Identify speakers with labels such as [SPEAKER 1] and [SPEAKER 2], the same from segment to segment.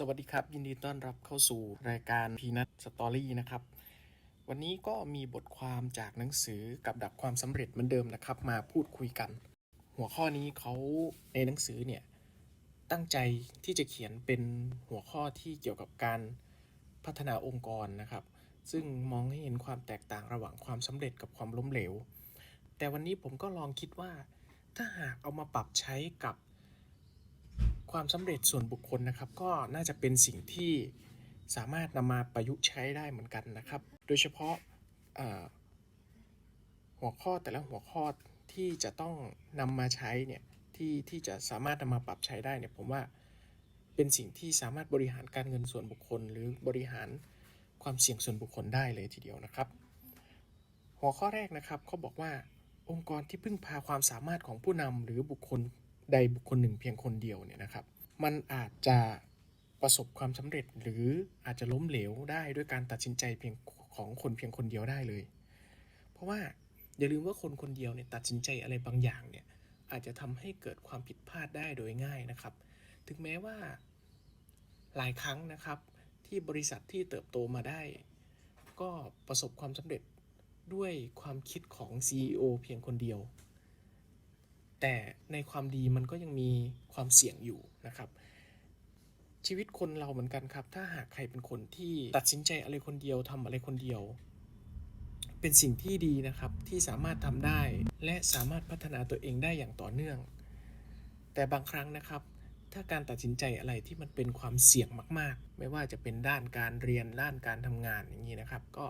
[SPEAKER 1] สวัสดีครับ ยินดีต้อนรับเข้าสู่รายการ Peanut Story นะครับ วันนี้ก็มีบทความจากหนังสือกับดักความสำเร็จเหมือนเดิมนะครับ มาพูดคุยกัน หัวข้อนี้เขาในหนังสือเนี่ย ตั้งใจที่จะเขียนเป็นหัวข้อที่เกี่ยวกับการพัฒนาองค์กรนะครับ ซึ่งมองให้เห็นความแตกต่างระหว่างความสำเร็จกับความล้มเหลว แต่วันนี้ผมก็ลองคิดว่า ถ้าหากเอามาปรับใช้กับ ความสำเร็จส่วนบุคคลนะครับก็น่าจะเป็นสิ่งที่สามารถนำมาประยุกต์ใช้ได้เหมือนกันนะครับ โดยเฉพาะหัวข้อแต่ละหัวข้อที่จะต้องนำมาใช้เนี่ยที่ที่จะสามารถนำมาปรับใช้ได้เนี่ยผมว่าเป็นสิ่งที่สามารถบริหารการเงินส่วนบุคคล หรือบริหารความเสี่ยงส่วนบุคคลได้เลยทีเดียวนะครับ หัวข้อแรกนะครับเขาบอกว่าองค์กรที่พึ่งพาความสามารถของผู้นำหรือบุคคล ใดบุคคลหนึ่งเพียงคนเดียวเนี่ยนะครับ มันอาจจะประสบความสำเร็จหรืออาจจะล้มเหลวได้ด้วยการตัดสินใจเพียงของคนเพียงคนเดียวได้เลย เพราะว่าอย่าลืมว่าคนคนเดียวเนี่ยตัดสินใจอะไรบางอย่างเนี่ยอาจจะทำให้เกิดความผิดพลาดได้โดยง่ายนะครับ ถึงแม้ว่าหลายครั้งนะครับที่บริษัทที่เติบโตมาได้ ก็ประสบความสำเร็จด้วยความคิดของ CEO เพียงคนเดียว แต่ในความดีมันก็ยังมีความเสี่ยงอยู่นะครับ ชีวิตคนเราเหมือนกันครับ ถ้าหากใครเป็นคนที่ตัดสินใจอะไรคนเดียวทำอะไรคนเดียว เป็นสิ่งที่ดีนะครับที่สามารถทำได้ และสามารถพัฒนาตัวเองได้อย่างต่อเนื่อง แต่บางครั้งนะครับ ถ้าการตัดสินใจอะไรที่มันเป็นความเสี่ยงมาก ๆ ไม่ว่าจะเป็นด้านการเรียนด้านการทำงานอย่างนี้นะครับ ก็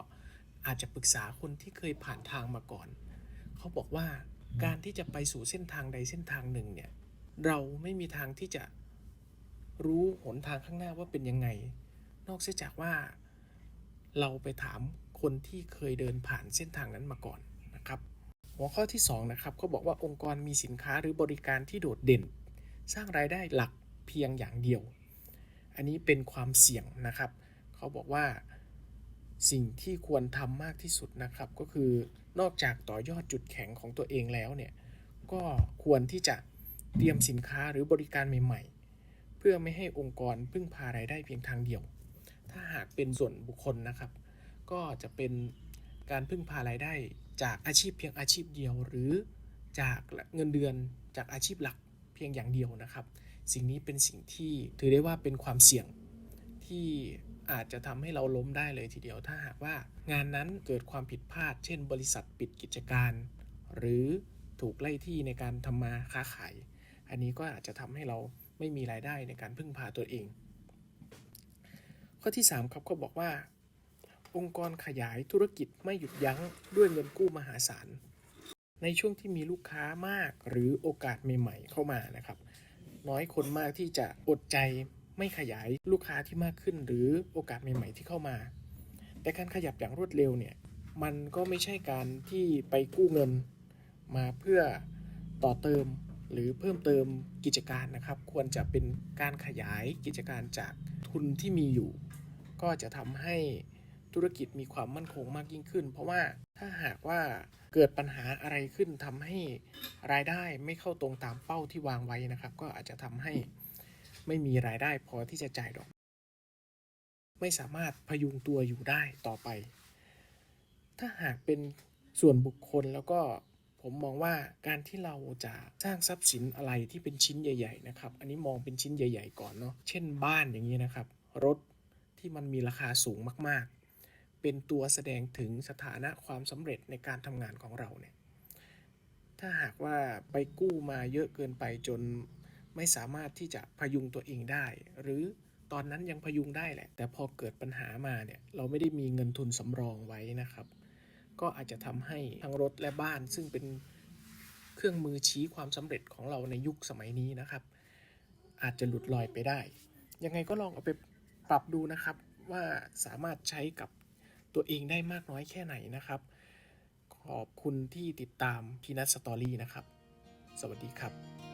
[SPEAKER 1] อาจจะปรึกษาคนที่เคยผ่านทางมาก่อน เขาบอกว่า การที่จะไปสู่เส้นทางใดเส้นทางหนึ่งเนี่ย เราไม่มีทางที่จะรู้หนทางข้างหน้าว่าเป็นยังไง นอกเสียจากว่าเราไปถามคนที่เคยเดินผ่านเส้นทางนั้นมาก่อนนะครับ หัวข้อที่2นะครับเขาบอกว่าองค์กรมีสินค้าหรือบริการที่โดดเด่น สร้างรายได้หลักเพียงอย่างเดียว อันนี้เป็นความเสี่ยงนะครับ เขาบอกว่า สิ่งที่ควรทำมากที่สุดนะครับ ก็คือนอกจากต่อยอดจุดแข็งของตัวเองแล้วเนี่ยก็ควรที่จะเตรียมสินค้าหรือบริการใหม่ ๆ เพื่อไม่ให้องค์กรพึ่งพารายได้เพียงทางเดียว ถ้าหากเป็นส่วนบุคคลนะครับ ก็จะเป็นการพึ่งพารายได้จากอาชีพเพียงอาชีพเดียว หรือจากเงินเดือนจากอาชีพหลักเพียงอย่างเดียวนะครับ สิ่งนี้เป็นสิ่งที่ถือได้ว่าเป็นความเสี่ยงที่ อาจจะทำให้เราล้มได้เลยทีเดียวถ้าหากว่างานนั้นเกิดความผิดพลาด เช่น บริษัทปิดกิจการ หรือถูกไล่ที่ในการทำมาค้าขาย อันนี้ก็อาจจะทำให้เราไม่มีรายได้ในการพึ่งพาตัวเอง ข้อที่ 3 ครับเขาบอกว่า องค์กรขยายธุรกิจไม่หยุดยั้งด้วยเงินกู้มหาศาลในช่วงที่มีลูกค้ามากหรือโอกาสใหม่ๆเข้ามานะครับ น้อยคนมากที่จะอดใจ ไม่ขยายลูกค้าที่มากขึ้น หรือโอกาสใหม่ๆที่เข้ามา แต่การขยับอย่างรวดเร็วเนี่ยมันก็ไม่ใช่การที่ไปกู้เงินมาเพื่อต่อเติมหรือเพิ่มเติมกิจการนะครับ ควรจะเป็นการขยายกิจการจากทุนที่มีอยู่ ก็จะทำให้ธุรกิจมีความมั่นคงมากยิ่งขึ้น เพราะว่าถ้าหากว่าเกิดปัญหาอะไรขึ้นทำให้รายได้ไม่เข้าตรงตามเป้าที่วางไว้นะครับ ก็อาจจะทำให้ ไม่มีรายได้พอที่จะจ่ายดอก ไม่สามารถพยุงตัวอยู่ได้ต่อไป ถ้าหากเป็นส่วนบุคคลแล้วก็ผมมองว่าการที่เราจะสร้างทรัพย์สินอะไรที่เป็นชิ้นใหญ่ ๆ นะครับ อันนี้มองเป็นชิ้นใหญ่ ๆ ก่อนเนาะ เช่นบ้านอย่างนี้นะครับ รถที่มันมีราคาสูงมากๆ เป็นตัวแสดงถึงสถานะความสำเร็จในการทำงานของเราเนี่ย ถ้าหากว่าไปกู้มาเยอะเกินไปจน ไม่สามารถที่จะพยุงตัวเองได้ หรือตอนนั้นยังพยุงได้แหละ แต่พอเกิดปัญหามาเนี่ยเราไม่ได้มีเงินทุนสำรองไว้นะครับ ก็อาจจะทำให้ทั้งรถและบ้านซึ่งเป็นเครื่องมือชี้ความสำเร็จของเราในยุคสมัยนี้นะครับ อาจจะหลุดลอยไปได้ ยังไงก็ลองเอาไปปรับดูนะครับว่าสามารถใช้กับตัวเองได้มากน้อยแค่ไหนนะครับ ขอบคุณที่ติดตามพีนัทสตอรี่นะครับ สวัสดีครับ